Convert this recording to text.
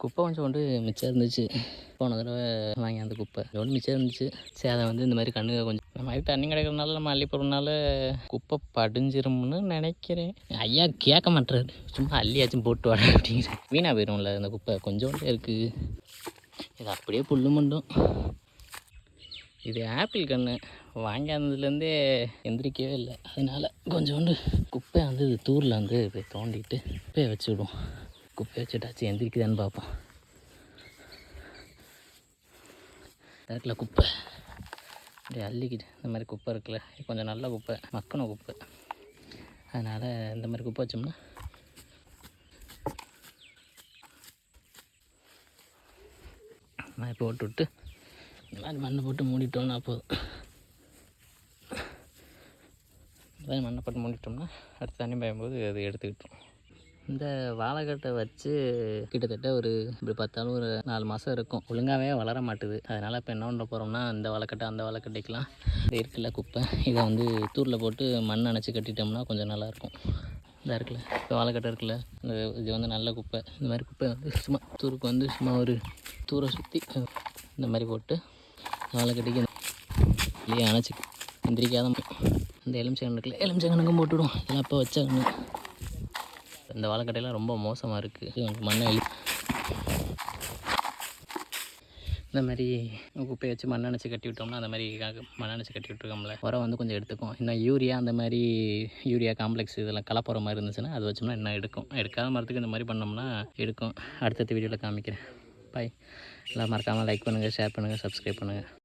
குப்பை கொஞ்சம் கொண்டு மிச்சம் இருந்துச்சு. போன தடவை வாங்கி அந்த குப்பை. ஒன்று மிச்சம் இருந்துச்சு. சரி அதை வந்து இந்த மாதிரி கண்ணுங்க கொஞ்சம் இந்த மாதிரி தண்ணி கிடைக்கிறதுனால நம்ம அள்ளி போடுறதுனால குப்பை படிஞ்சிரும்னு நினைக்கிறேன். ஐயா கேட்க மாட்டுறாரு சும்மா அள்ளியாச்சும் போட்டு வாட அப்படிங்கிறேன் வீணாக போயிடும்ல அந்த குப்பை. கொஞ்சோண்டு இருக்குது இது அப்படியே புல்லு மண்டும். இது ஆப்பிள் கன்று வாங்கியாந்ததுலேருந்தே எந்திரிக்கவே இல்லை. அதனால கொஞ்சோண்டு குப்பை வந்து இது தூரில் வந்து போய் தோண்டிட்டு குப்பையை வச்சு விடுவோம் குப்பையை வச்சுட்டாச்சு எந்திரிக்குதான்னு பார்ப்போம். இருக்குல்ல குப்பை. அப்படியே அள்ளிக்கிட்டு இந்த மாதிரி குப்பை இருக்குல்ல கொஞ்சம் நல்ல குப்பை மக்கணும் குப்பை. அதனால் இந்த மாதிரி குப்பை வச்சோம்னா இந்த மாதிரி போட்டு விட்டு இந்த மாதிரி மண்ணை போட்டு மூடிட்டோம்னா போதும். இந்த மாதிரி மண்ணை போட்டு மூடிட்டோம்னா அடுத்து தண்ணி பாயும்போது அது எடுத்துக்கிட்டோம். இந்த வாழைக்கட்டை வச்சு கிட்டத்தட்ட ஒரு இப்படி பார்த்தாலும் ஒரு நாலு மாதம் இருக்கும். ஒழுங்காகவே வளர மாட்டுது. அதனால் இப்போ என்ன பண்ண போகிறோம்னா இந்த வாழைக்கட்டை அந்த வாழைக்கட்டைக்கெலாம் இது இருக்குல்ல குப்பை இதை வந்து தூரில் போட்டு மண் அணைச்சி கட்டிட்டோம்னா கொஞ்சம் நல்லாயிருக்கும் இதாக இருக்குல்ல? இப்போ வாழைக்கட்டை இருக்குல்ல? இந்த இது வந்து நல்ல குப்பை. இந்த மாதிரி குப்பை வந்து சும்மா தூருக்கு வந்து சும்மா ஒரு தூரை சுற்றி இந்த மாதிரி போட்டு வாழைக்கட்டைக்கு இல்லையே அணைச்சி எந்திரிக்காத இந்த எலுமிச்சங்கன் இருக்குல்ல எலுமிச்சங்கனுக்கும் போட்டுவிடும் இதெல்லாம் இப்போ வச்ச இந்த வாழைக்கட்டையெல்லாம் ரொம்ப மோசமாக இருக்குது மண்ணை எழு இந்த மாதிரி குப்பையை வச்சு மண் அணைச்சி கட்டி விட்டோம்னா அந்த மாதிரி மண் அணைச்சி கட்டி விட்டுருக்கோம்ல. உரம் வந்து கொஞ்சம் எடுத்துக்கும். இன்னும் யூரியா அந்த மாதிரி யூரியா காம்ப்ளெக்ஸ் இதெல்லாம் கலப்புற மாதிரி இருந்துச்சுன்னா அது வச்சோம்னா இன்னும் எடுக்கும். எடுக்காத மரத்துக்கு இந்த மாதிரி பண்ணோம்னா எடுக்கும். அடுத்தடுத்த வீடியோவில் காமிக்கிறேன். பாய் எல்லாம் மறக்காமல் லைக் பண்ணுங்கள் ஷேர் பண்ணுங்கள் சப்ஸ்கிரைப் பண்ணுங்கள்